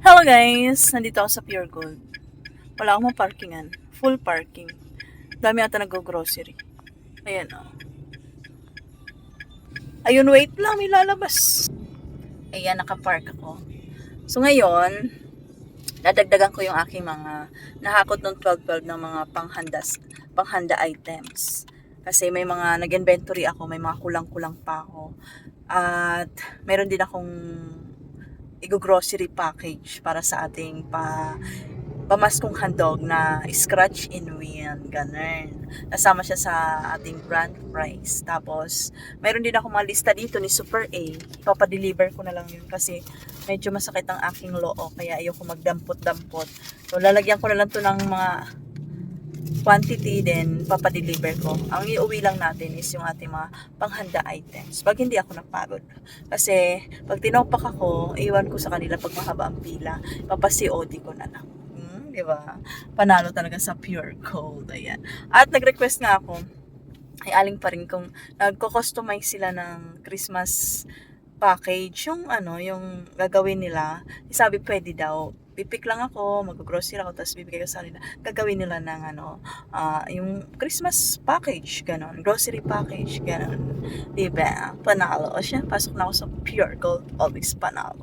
Hello guys! Nandito ako sa Pure Gold. Wala akong parkingan. Full parking. Dami ata nag-grocery. Ayan o. Ayun, wait lang. May lalabas. Ayan, nakapark ako. So ngayon, dadagdagan ko yung aking mga nahakot ng 12-12 ng mga panghandas, panghanda items. Kasi may mga nag-inventory ako, may mga kulang-kulang pa ako. At meron din akong i-grocery package para sa ating pa pamaskong handog na scratch and win, ganun. Nasama siya sa ating brand price. Tapos, mayroon din ako mga lista dito ni Super A. Ipapadeliver ko na lang yun kasi medyo masakit ang aking loo kaya ayoko magdampot-dampot. So, lalagyan ko na lang to ng mga quantity then papadeliver ko. Ang iuwi lang natin is yung ating mga panghanda items. Pag hindi ako napagod. Kasi pag tinopak ako, iwan ko sa kanila pag mahaba ang pila. Papasi-OD ko na lang. Hmm, di ba? Panalo talaga sa pure gold. Ayan. At nag-request nga ako, ay aling pa rin kung nagko-customize sila ng Christmas package, yung ano, yung gagawin nila, sabi pwede daw, pipik lang ako, mag-grocery ako, tapos bibigay ko sa kanila. Gagawin nila ng ano, ah, yung Christmas package, ganon. Grocery package, ganon. Diba? Panalo. O siya, pasok na ako sa Pure Gold. Always panalo.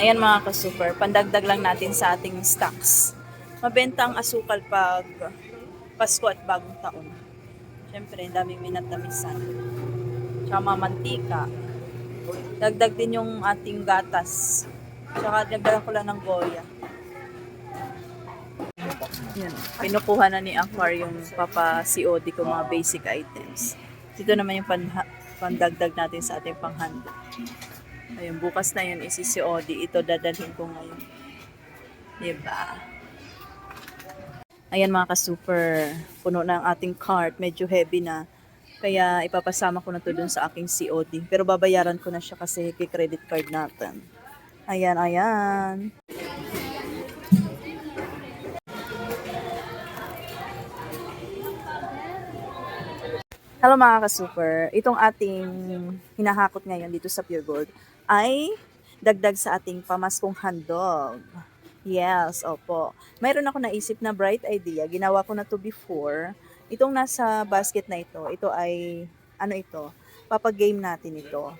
Ayan mga ka-super, pandagdag lang natin sa ating stocks. Mabenta ang asukal pag Pasko at bagong taon. Siyempre, daming minatamisan. Tsaka mga mantika. Dagdag din yung ating gatas. Tsaka dagdagan ko lang ng goya. Yan. Pinukuha na ni Aquar yung papa COD ko mga basic items. Dito naman yung pandagdag natin sa ating panghanda. Ayun, bukas na yun isi COD. Ito dadalhin ko ngayon. Diba? Ayan mga ka-super, puno na ang ating cart, medyo heavy na. Kaya ipapasama ko na to dun sa aking COD. Pero babayaran ko na siya kasi kay credit card natin. Ayan, ayan. Hello mga ka-super. Itong ating hinahakot ngayon dito sa Pure Gold ay dagdag sa ating pamaskong handog. Yes, opo. Mayroon ako naisip na bright idea. Ginawa ko na to before. Itong nasa basket na ito, ito ay, ano ito, papag-game natin ito.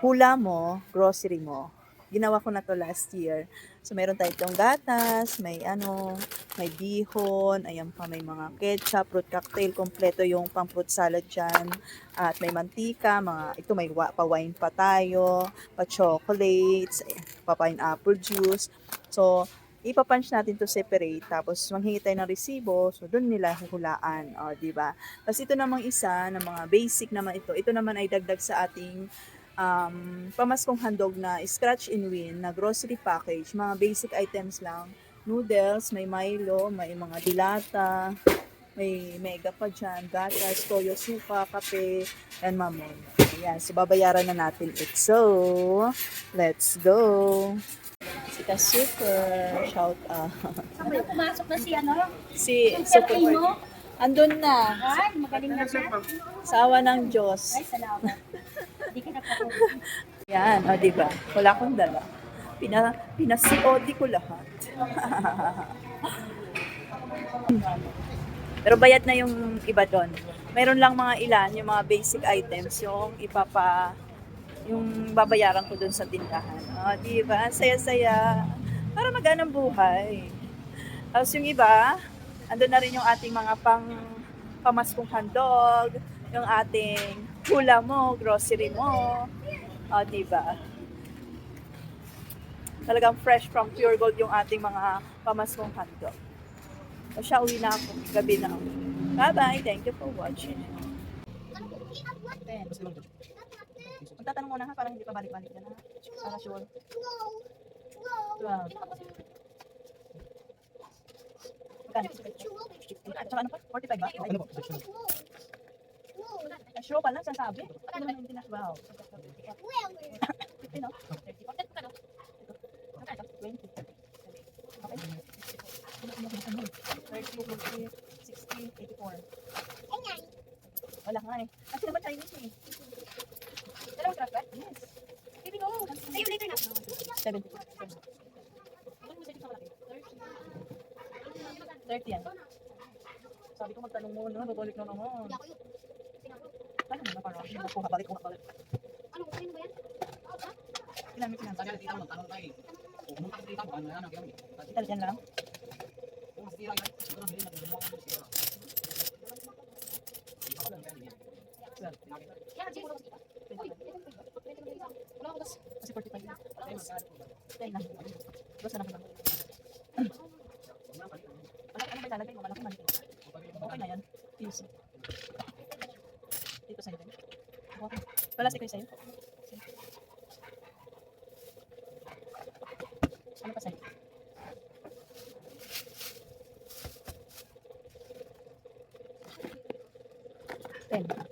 Hula mo, grocery mo. Ginawa ko na to last year. So, meron tayo itong gatas, may ano, may bihon, ayan pa, may mga ketchup, fruit cocktail, kompleto yung pang fruit salad dyan. At may mantika, mga, ito may pa-wine pa tayo, pa-chocolates, pa-pineapple juice. So, ipapunch natin to separate, tapos manghingi tayo ng resibo, so doon nila huhulaan, o, di ba? Tapos ito namang isa, na mga basic naman ito, ito naman ay dagdag sa ating um, pamaskong handog na scratch and win na grocery package, mga basic items lang, noodles, may Milo, may mga dilata, may mega pa dyan, gatas, toyo, suka, kape, and mamon. Ayan, so babayaran na natin it. So, let's go! Si ka super, shout out. Sabay pumasok na si ano, Si super, andun na, Ay, magaling na siya. sawa ng Diyos. Ay, salamat. Hindi ka nagpapag. Yan, o di ba? Wala akong dala. Pina, pinasi-OD ko lahat. Pero bayad na yung iba doon. Meron lang mga ilan, yung mga basic items, yung ipapa, yung babayaran ko doon sa tindahan. O, di ba? Saya-saya. Para magaan ang buhay. Tapos yung iba, andun na rin yung ating mga pang pamaskong handog, yung ating hula mo, grocery mo. O, di ba? Talagang fresh from pure gold yung ating mga pamaskong handog. O siya, uwi na ako. Gabi na ako. Bye-bye. Thank you for watching. Magtatanong muna ha, parang hindi pa balik-balik yan ha. Para sure. Twelve. Magkano? Tsaka ano pa? 45 ba? Ano po? Ay, sure pa lang, sasabi. Ano naman hindi na? Wow. 15, no? 20. Okay. 30, 40, 60, 84. Wala nga eh. Kasi naman Chinese eh. Dalawang truck ba? Yes. Baby, no. Sa'yo later na. 70. 30 yan. Sabi ko magtanong mo na, babalik na naman. Ano na parang hindi mo kuha balik, kuha balik. Ano, kunin ba yan? Kailangan mo Sabi natin tayo. Kung ano tita mo, ano yan ang kaya mo. Ital yan lang. Kung mas yan, siguro hindi natin gumawa ng sira. Yan, siguro mas kita. Uy, wala ko gas. Kasi 45 na. Tay na. Basta na lang. Ano ba ilalagay mo? Malaki man. Na yan. Fuse sa'yo. Palastik ko yung sa'yo. Ano pa sa'yo? Ten.